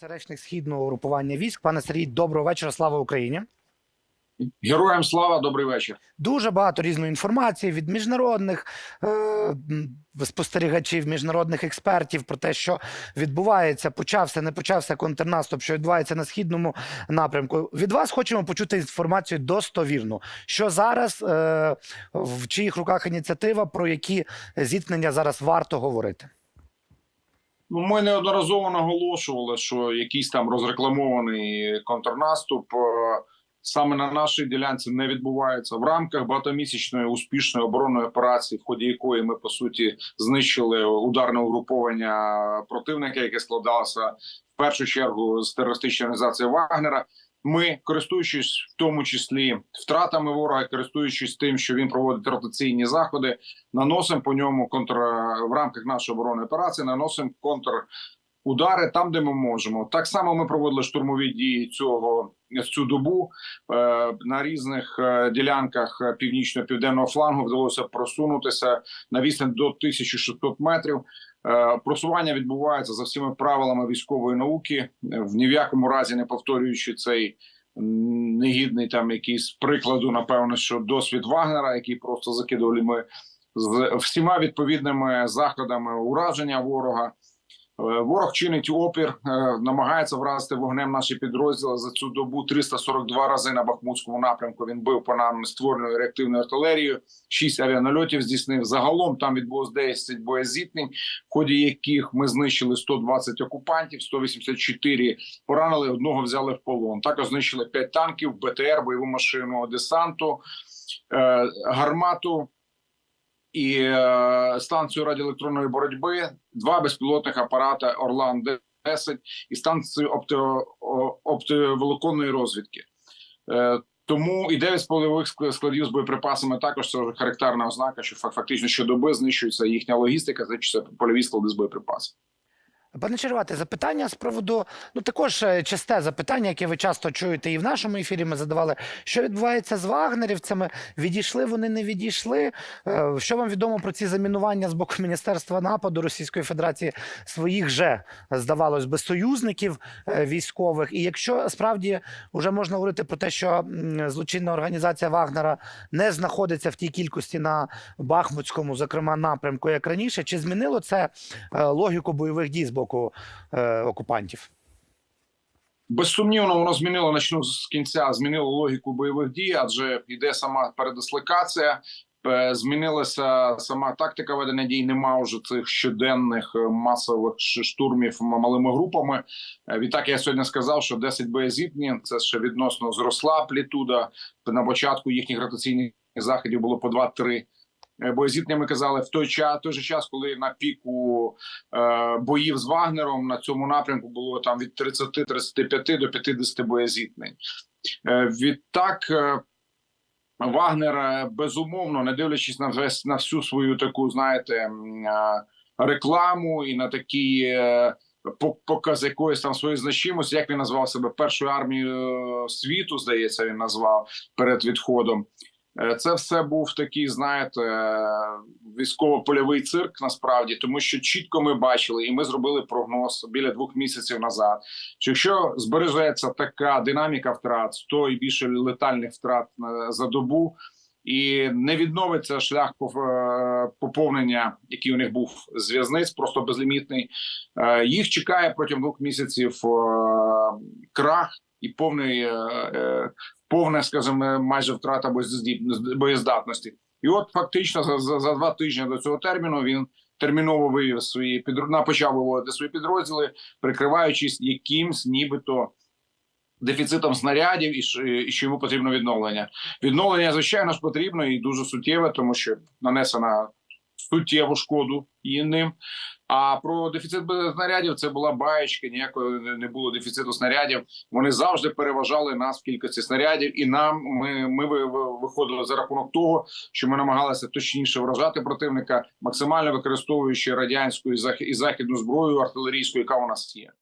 Це речник східного групування військ. Пане Сергій, доброго вечора. Слава Україні. Героям слава, добрий вечір. Дуже багато різної інформації від міжнародних е, спостерігачів, міжнародних експертів про те, що відбувається, почався, не почався контрнаступ, що відбувається на східному напрямку. Від вас хочемо почути інформацію достовірну. Що зараз е, в чиїх руках ініціатива, про які зіткнення зараз варто говорити? Ну, ми неодноразово наголошували, що якийсь там розрекламований контрнаступ е, саме на нашій ділянці не відбувається в рамках багатомісячної успішної оборонної операції, в ході якої ми по суті знищили ударне угруповання противника, яке складалося в першу чергу з терористичної організації Вагнера. Ми, користуючись в тому числі втратами ворога, користуючись тим, що він проводить ротаційні заходи, наносимо по ньому контр в рамках нашої оборонної операції. Наносимо контр удари там, де ми можемо. Так само ми проводили штурмові дії цього цю добу е, на різних е, ділянках північно південного флангу. Вдалося просунутися на відстань до 1600 метрів. Е, Просування відбувається за всіма правилами військової науки, в ні в якому разі не повторюючи цей негідний там якийсь прикладу, напевно, що досвід Вагнера, який просто закидували ми з всіма відповідними заходами ураження ворога. Е, Ворог чинить опір, е, намагається вразити вогнем наші підрозділи за цю добу 342 рази на Бахмутському напрямку. Він бив по нам створеною реактивною артилерією. Шість авіанальотів здійснив. Загалом там відбулось 10 боєзіткнень, в ході яких ми знищили 120 окупантів, 184 поранили. Одного взяли в полон. Також знищили 5 танків, БТР, бойову машину десанту, е, гармату і е, станцію радіоелектронної боротьби, два безпілотних апарати Орлан 10 і станцію опто, оптоволоконної розвідки. Е, тому і 9 польових складів з боєприпасами також це характерна ознака, що фактично щодоби знищується їхня логістика, знищуються польові склади з боєприпасами. Пане Червати, запитання з приводу, ну також е, часте запитання, яке ви часто чуєте і в нашому ефірі. Ми задавали, що відбувається з вагнерівцями. Відійшли вони, не відійшли. Е, Що вам відомо про ці замінування з боку Міністерства нападу Російської Федерації своїх же здавалось би союзників е, військових? І якщо справді вже можна говорити про те, що злочинна організація Вагнера не знаходиться в тій кількості на Бахмутському, зокрема напрямку, як раніше, чи змінило це логіку бойових дій з боку е, окупантів? Безсумнівно, воно змінило начну з кінця, змінило логіку бойових дій, адже йде сама передислокація. е, Змінилася сама тактика ведення дій. Нема вже цих щоденних е, масових штурмів малими групами. Е, Відтак я сьогодні сказав, що 10 боєзіткнень – це ще відносно зросла амплітуда. На початку їхніх ротаційних заходів було по 2-3 е. Ми казали в той час, той же час, коли на піку е, боїв з Вагнером на цьому напрямку було там від 30-35 до 50 боєзіткнень. Е, відтак е, Вагнер е, безумовно, не дивлячись на весь на всю свою таку, знаєте, е, рекламу і на такі. е, по- Показ якоїсь там своєї значимості, як він назвав себе першою армією е, світу, здається, він назвав перед відходом. Е, Це все був такий, знаєте, військово-польовий цирк насправді, тому що чітко ми бачили, і ми зробили прогноз біля двох місяців назад. Що якщо збережеться така динаміка втрат, 100 і більше летальних втрат е, за добу, і не відновиться шлях е, поповнення, який у них був з в'язниць, просто безлімітний. Їх чекає протягом двох місяців крах і повний. е, е, повна, скажімо, майже втрата боєздатності. І от фактично за, за, за два тижні до цього терміну він терміново вивів свої підро- почав виводити свої підрозділи, прикриваючись якимсь нібито дефіцитом снарядів, і що йому потрібно відновлення. Відновлення, звичайно ж, потрібно і дуже суттєве, тому що нанесена суттєву шкоду і ним. А про дефіцит снарядів це була баєчка, ніякого не- було дефіциту снарядів. Вони завжди переважали нас в кількості снарядів, і нам ми, ми ви- ви- виходили за рахунок того, що ми намагалися точніше вражати противника, максимально використовуючи радянську і західну зброю артилерійську, яка у нас є.